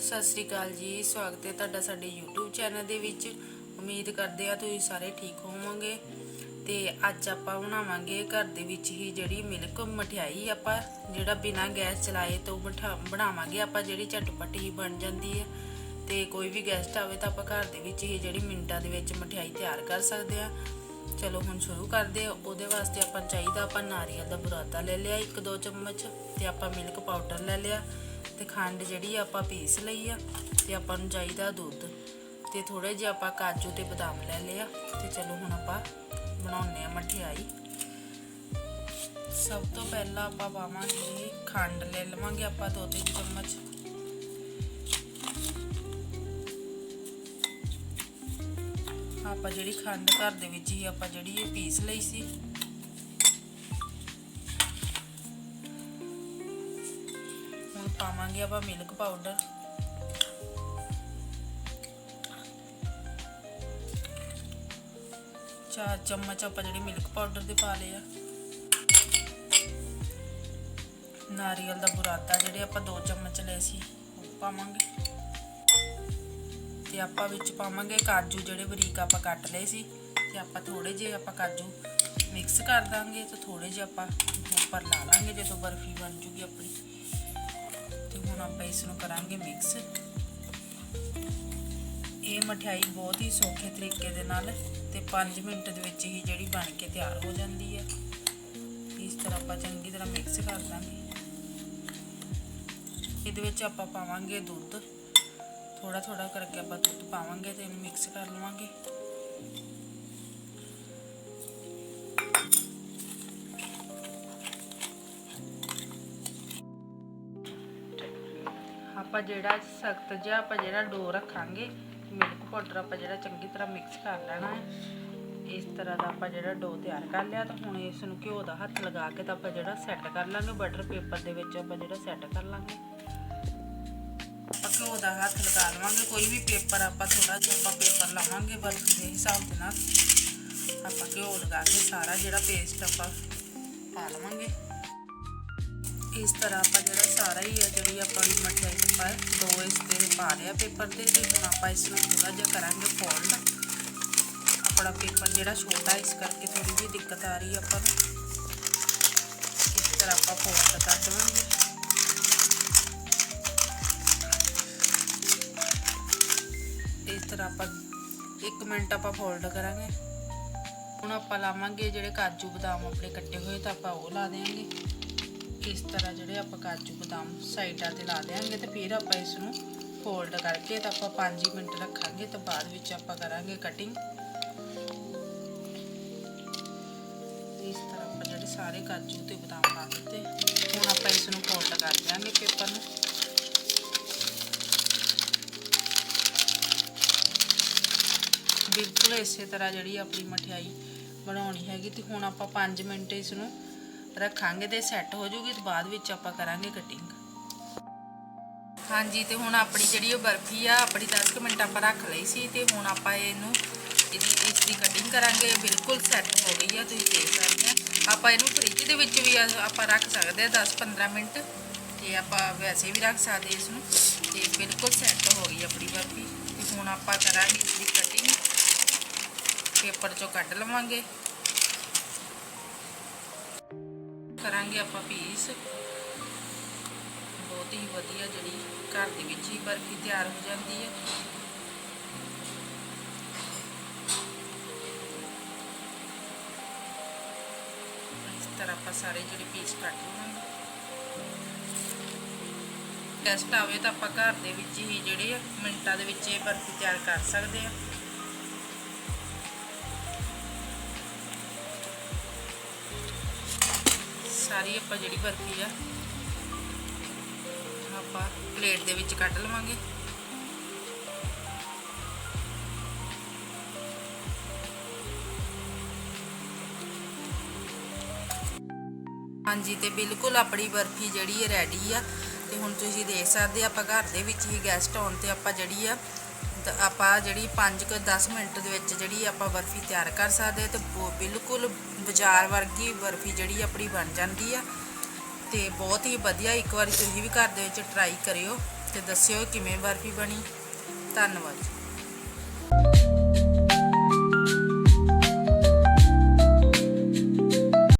ਸਤਿ ਸ੍ਰੀ ਅਕਾਲ ਜੀ, ਸਵਾਗਤ ਹੈ ਤੁਹਾਡਾ ਸਾਡੇ YouTube ਚੈਨਲ ਦੇ ਵਿੱਚ। ਉਮੀਦ ਕਰਦੇ ਆ ਤੁਸੀਂ ਸਾਰੇ ਠੀਕ ਹੋਵੋਗੇ ਤੇ ਅੱਜ ਆਪਾਂ ਬਣਾਵਾਂਗੇ ਘਰ ਦੇ ਵਿੱਚ ਹੀ ਜਿਹੜੀ ਮਿਲਕ ਮਠਿਆਈ ਆਪਾਂ ਜਿਹੜਾ ਬਿਨਾਂ ਗੈਸ ਚਲਾਏ ਤੋਂ ਬਿਠਾ- ਬਣਾਵਾਂਗੇ, ਆਪਾਂ ਜਿਹੜੀ ਝਟਪਟ ਹੀ ਬਣ ਜਾਂਦੀ ਹੈ। ਤੇ ਕੋਈ ਵੀ ਗੈਸਟ ਆਵੇ ਤਾਂ ਆਪਾਂ ਘਰ ਦੇ ਵਿੱਚ ਹੀ ਜਿਹੜੀ ਮਿੰਟਾਂ ਦੇ ਵਿੱਚ ਮਠਿਆਈ ਤਿਆਰ ਕਰ ਸਕਦੇ ਆ ਚਲੋ ਹੁਣ ਸ਼ੁਰੂ ਕਰਦੇ ਆ ਉਹਦੇ ਵਾਸਤੇ ਆਪਾਂ ਚਾਹੀਦਾ ਆਪਾਂ ਨਾਰੀਅਲ ਦਾ ਬੁਰਾਦਾ ਲੈ ਲਿਆ 1-2 ਚਮਚ, ਤੇ ਆਪਾਂ ਮਿਲਕ ਪਾਊਡਰ ਲੈ ਲਿਆ। ਤੇ ਖੰਡ ਜਿਹੜੀ ਆਪਾਂ ਪੀਸ ਲਈ ਆ ਤੇ ਆਪਾਂ ਨੂੰ ਚਾਹੀਦਾ ਦੁੱਧ। ਤੇ ਥੋੜੇ ਜਿਹਾ ਆਪਾਂ ਕਾਜੂ ਤੇ ਬਦਾਮ ਲੈ ਲਿਆ ਤੇ ਚਲੋ ਹੁਣ ਆਪਾਂ ਬਣਾਉਣੇ ਆ ਮਠਿਆਈ। ਸਭ ਤੋਂ ਪਹਿਲਾਂ ਆਪਾਂ ਪਾਵਾਂਗੇ ਖੰਡ ਲੈ ਲਵਾਂਗੇ ਆਪਾਂ 2-3 ਚਮਚ। ਆਪਾਂ ਜਿਹੜੀ ਖੰਡ ਘਰ ਦੇ ਵਿੱਚ ਹੀ ਆਪਾਂ ਜਿਹੜੀ ਇਹ ਪੀਸ ਲਈ ਸੀ। ਪਾਵਾਂਗੇ ਆਪਾਂ ਮਿਲਕ ਪਾਊਡਰ ਚਾਰ ਚਮਚ ਆਪਾਂ ਜਿਹੜੀ ਮਿਲਕ ਪਾਊਡਰ ਦੇ ਪਾ ਲਏ ਆ। ਨਾਰੀਅਲ ਦਾ ਬੁਰਾਦਾ ਜਿਹੜੇ ਆਪਾਂ 2 ਚਮਚ ਲਏ ਸੀ, ਉਹ ਪਾਵਾਂਗੇ। ਤੇ ਆਪਾਂ ਵਿੱਚ ਪਾਵਾਂਗੇ ਕਾਜੂ ਜਿਹੜੇ ਬਰੀਕ ਆਪਾਂ ਕੱਟ ਲਏ ਸੀ, ਤੇ ਆਪਾਂ ਥੋੜੇ ਜਿਹੇ ਆਪਾਂ ਕਾਜੂ ਮਿਕਸ ਕਰ ਦਾਂਗੇ ਤੇ ਥੋੜੇ ਜਿਹੇ ਆਪਾਂ ਉੱਪਰ ਲਾ ਲਾਂਗੇ ਜਦੋਂ ਬਰਫੀ ਬਣ ਜੂਗੀ ਆਪਣੀ। ਤੇ ਹੁਣ ਆਪਾਂ ਇਸ ਨੂੰ ਕਰਾਂਗੇ ਮਿਕਸ ਇਹ ਮਠਿਆਈ ਬਹੁਤ ਹੀ ਸੌਖੇ ਤਰੀਕੇ ਦੇ ਨਾਲ ਤੇ 5 ਮਿੰਟ ਦੇ ਵਿੱਚ ਹੀ ਜਿਹੜੀ ਬਣ ਕੇ ਤਿਆਰ ਹੋ ਜਾਂਦੀ ਹੈ। ਇਸ ਤਰ੍ਹਾਂ ਆਪਾਂ ਚੰਗੀ ਤਰ੍ਹਾਂ ਮਿਕਸ ਕਰ ਦਾਂਗੇ। ਇਹਦੇ ਵਿੱਚ ਆਪਾਂ ਪਾਵਾਂਗੇ ਦੁੱਧ। ਥੋੜਾ ਥੋੜਾ ਕਰਕੇ ਆਪਾਂ ਦੁੱਧ ਪਾਵਾਂਗੇ ਤੇ ਇਹਨੂੰ ਮਿਕਸ ਕਰ ਲਵਾਂਗੇ। ਆਪਾਂ ਜਿਹੜਾ ਸਖਤ ਜਿਹਾ ਆਪਾਂ ਜਿਹੜਾ ਡੋ ਰੱਖਾਂਗੇ, ਮਿਲਕ ਪਾਊਡਰ ਆਪਾਂ ਜਿਹੜਾ ਚੰਗੀ ਤਰ੍ਹਾਂ ਮਿਕਸ ਕਰ ਲੈਣਾ ਹੈ। ਇਸ ਤਰ੍ਹਾਂ ਦਾ ਆਪਾਂ ਜਿਹੜਾ ਡੋ ਤਿਆਰ ਕਰ ਲਿਆ ਤਾਂ ਹੁਣ ਇਸ ਨੂੰ ਘਿਓ ਦਾ ਹੱਥ ਲਗਾ ਕੇ ਤਾਂ ਆਪਾਂ ਜਿਹੜਾ ਸੈੱਟ ਕਰ ਲਾਂਗੇ ਬਟਰ ਪੇਪਰ ਦੇ ਵਿੱਚ ਆਪਾਂ ਜਿਹੜਾ ਸੈੱਟ ਕਰ ਲਾਂਗੇ। ਆਪਾਂ ਘਿਓ ਦਾ ਹੱਥ ਲਗਾ ਲਵਾਂਗੇ, ਕੋਈ ਵੀ ਪੇਪਰ ਆਪਾਂ ਥੋੜਾ ਜਿਹਾ ਆਪਾਂ ਪੇਪਰ ਲਾਵਾਂਗੇ ਬਰਫੀ ਦੇ ਹਿਸਾਬ ਦੇ ਨਾਲ। ਆਪਾਂ ਘਿਓ ਲਗਾ ਕੇ ਸਾਰਾ ਜਿਹੜਾ ਪੇਸਟ ਆਪਾਂ ਪਾ ਲਵਾਂਗੇ। ਇਸ ਤਰ੍ਹਾਂ ਆਪਾਂ ਜਿਹੜਾ ਸਾਰਾ ਹੀ ਆ, ਜਿਹੜੀ ਆਪਾਂ ਨੂੰ ਮਠਿਆਈ ਆਪਾਂ ਦੋ ਇਸ ਤੇ ਪਾ ਲਿਆ ਪੇਪਰ ਤੇ ਤੇ ਹੁਣ ਆਪਾਂ ਇਸ ਨੂੰ ਥੋੜਾ ਜਿਹਾ ਕਰਾਂਗੇ ਫੋਲਡ ਆਪਣਾ ਪੇਪਰ ਜਿਹੜਾ ਛੋਟਾ, ਇਸ ਕਰਕੇ ਥੋੜੀ ਜਿਹੀ ਦਿੱਕਤ ਆ ਰਹੀ ਆਪਾਂ ਨੂੰ। ਇਸ ਤਰ੍ਹਾਂ ਆਪਾਂ ਫੋਲਡ ਕਰ ਦੇਵਾਂਗੇ। ਇਸ ਤਰ੍ਹਾਂ ਆਪਾਂ 1 ਮਿੰਟ ਆਪਾਂ ਫੋਲਡ ਕਰਾਂਗੇ। ਹੁਣ ਆਪਾਂ ਲਾਵਾਂਗੇ ਜਿਹੜੇ ਕਾਜੂ ਬਦਾਮ ਆਪਣੇ ਕੱਟੇ ਹੋਏ, ਤਾਂ ਆਪਾਂ ਉਹ ਲਾ ਦੇਵਾਂਗੇ ਇਸ ਤਰ੍ਹਾਂ ਜਿਹੜੇ ਆਪਾਂ ਕਾਜੂ ਬਦਾਮ ਸਾਈਡਾਂ ਤੇ ਲਾ ਦੇਵਾਂਗੇ ਤੇ ਫਿਰ ਆਪਾਂ ਇਸ ਨੂੰ ਫੋਲਡ ਕਰਕੇ ਤਾਂ ਆਪਾਂ 5 ਮਿੰਟ ਰੱਖਾਂਗੇ ਤਾਂ ਬਾਅਦ ਵਿੱਚ ਆਪਾਂ ਕਰਾਂਗੇ ਕਟਿੰਗ ਇਸ ਤਰ੍ਹਾਂ ਆਪਾਂ ਜਿਹੜੇ ਸਾਰੇ ਕਾਜੂ ਤੇ ਬਦਾਮ ਲਾ ਦਿੱਤੇ, ਹੁਣ ਆਪਾਂ ਇਸ ਨੂੰ ਫੋਲਡ ਕਰ ਦਿਆਂਗੇ ਪੇਪਰ ਨੂੰ। ਬਿਲਕੁਲ ਇਸੇ ਤਰ੍ਹਾਂ ਜਿਹੜੀ ਆਪਣੀ ਮਠਿਆਈ ਬਣਾਉਣੀ ਹੈਗੀ ਤੇ ਹੁਣ ਆਪਾਂ 5 ਮਿੰਟ ਇਸ ਨੂੰ ਰੱਖਾਂਗੇ ਤੇ ਸੈੱਟ ਹੋ ਜੂਗੀ ਤੇ ਬਾਅਦ ਵਿੱਚ ਆਪਾਂ ਕਰਾਂਗੇ ਕਟਿੰਗ ਹਾਂਜੀ, ਤੇ ਹੁਣ ਆਪਣੀ ਜਿਹੜੀ ਉਹ ਬਰਫੀ ਆ, ਆਪਣੀ 10 ਕੁ ਮਿੰਟ ਆਪਾਂ ਰੱਖ ਲਈ ਸੀ ਤੇ ਹੁਣ ਆਪਾਂ ਇਹਨੂੰ ਇਹਦੀ ਇਸ ਦੀ ਕਟਿੰਗ ਕਰਾਂਗੇ ਬਿਲਕੁਲ ਸੈੱਟ ਹੋ ਗਈ ਆ, ਤੁਸੀਂ ਦੇਖ ਸਕਦੇ ਆ। ਆਪਾਂ ਇਹਨੂੰ ਫ੍ਰਿਜ ਦੇ ਵਿੱਚ ਵੀ ਆਪਾਂ ਰੱਖ ਸਕਦੇ ਆ 10-15 ਮਿੰਟ। ਤੇ ਆਪਾਂ ਵੈਸੇ ਵੀ ਰੱਖ ਸਕਦੇ ਇਸ ਨੂੰ ਤੇ ਬਿਲਕੁਲ ਸੈੱਟ ਹੋ ਗਈ ਆਪਣੀ ਬਰਫੀ। ਤੇ ਹੁਣ ਆਪਾਂ ਕਰਾਂਗੇ ਇਸ ਦੀ ਕਟਿੰਗ ਪੇਪਰ ਚੋਂ ਕੱਢ ਲਵਾਂਗੇ। ਕਰਾਂਗੇ ਆਪਾਂ ਪੀਸ ਬਹੁਤ ਹੀ ਵਧੀਆ ਜਿਹੜੀ ਘਰ ਦੇ ਵਿੱਚ ਹੀ ਬਰਫੀ ਤਿਆਰ ਹੋ ਜਾਂਦੀ ਹੈ। ਇਸ ਤਰ੍ਹਾਂ ਆਪਾਂ ਸਾਰੇ ਜਿਹੜੇ ਪੀਸ ਕੱਟ ਲਵਾਂਗੇ। ਟੈਸਟ ਆਵੇ ਤਾਂ ਆਪਾਂ ਘਰ ਦੇ ਵਿੱਚ ਹੀ ਜਿਹੜੇ ਮਿੰਟਾਂ ਦੇ ਵਿੱਚ ਇਹ ਬਰਫੀ ਤਿਆਰ ਕਰ ਸਕਦੇ ਆ। ਸਾਰੀ ਆਪਾਂ ਜਿਹੜੀ ਬਰਫੀ ਆ, ਆਪਾਂ ਪਲੇਟ ਦੇ ਵਿੱਚ ਕੱਢ ਲਵਾਂਗੇ। ਹਾਂਜੀ, ਤੇ ਬਿਲਕੁਲ ਆਪਣੀ ਬਰਫੀ ਜਿਹੜੀ ਹੈ ਰੈਡੀ ਆ, ਤੇ ਹੁਣ ਤੁਸੀਂ ਦੇਖ ਸਕਦੇ ਆਪਾਂ ਘਰ ਦੇ ਵਿੱਚ ਹੀ ਗੈਸਟ ਆਉਣ ਤੇ ਆਪਾਂ ਜਿਹੜੀ ਆ ਆਪਾਂ ਜਿਹੜੀ 5 ਕੁ 10 ਮਿੰਟ ਦੇ ਵਿੱਚ ਜਿਹੜੀ ਆਪਾਂ ਬਰਫੀ ਤਿਆਰ ਕਰ ਸਕਦੇ ਆ ਤੇ ਬਿਲਕੁਲ ਬਾਜ਼ਾਰ ਵਰਗੀ ਬਰਫੀ ਜਿਹੜੀ ਆਪਣੀ ਬਣ ਜਾਂਦੀ ਆ। ਤੇ ਬਹੁਤ ਹੀ ਵਧੀਆ ਇੱਕ ਵਾਰੀ ਤੁਸੀਂ ਵੀ ਘਰ ਦੇ ਵਿੱਚ ਟਰਾਈ ਕਰਿਓ ਤੇ ਦੱਸਿਓ ਕਿਵੇਂ ਬਰਫੀ ਬਣੀ। ਧੰਨਵਾਦ ਜੀ।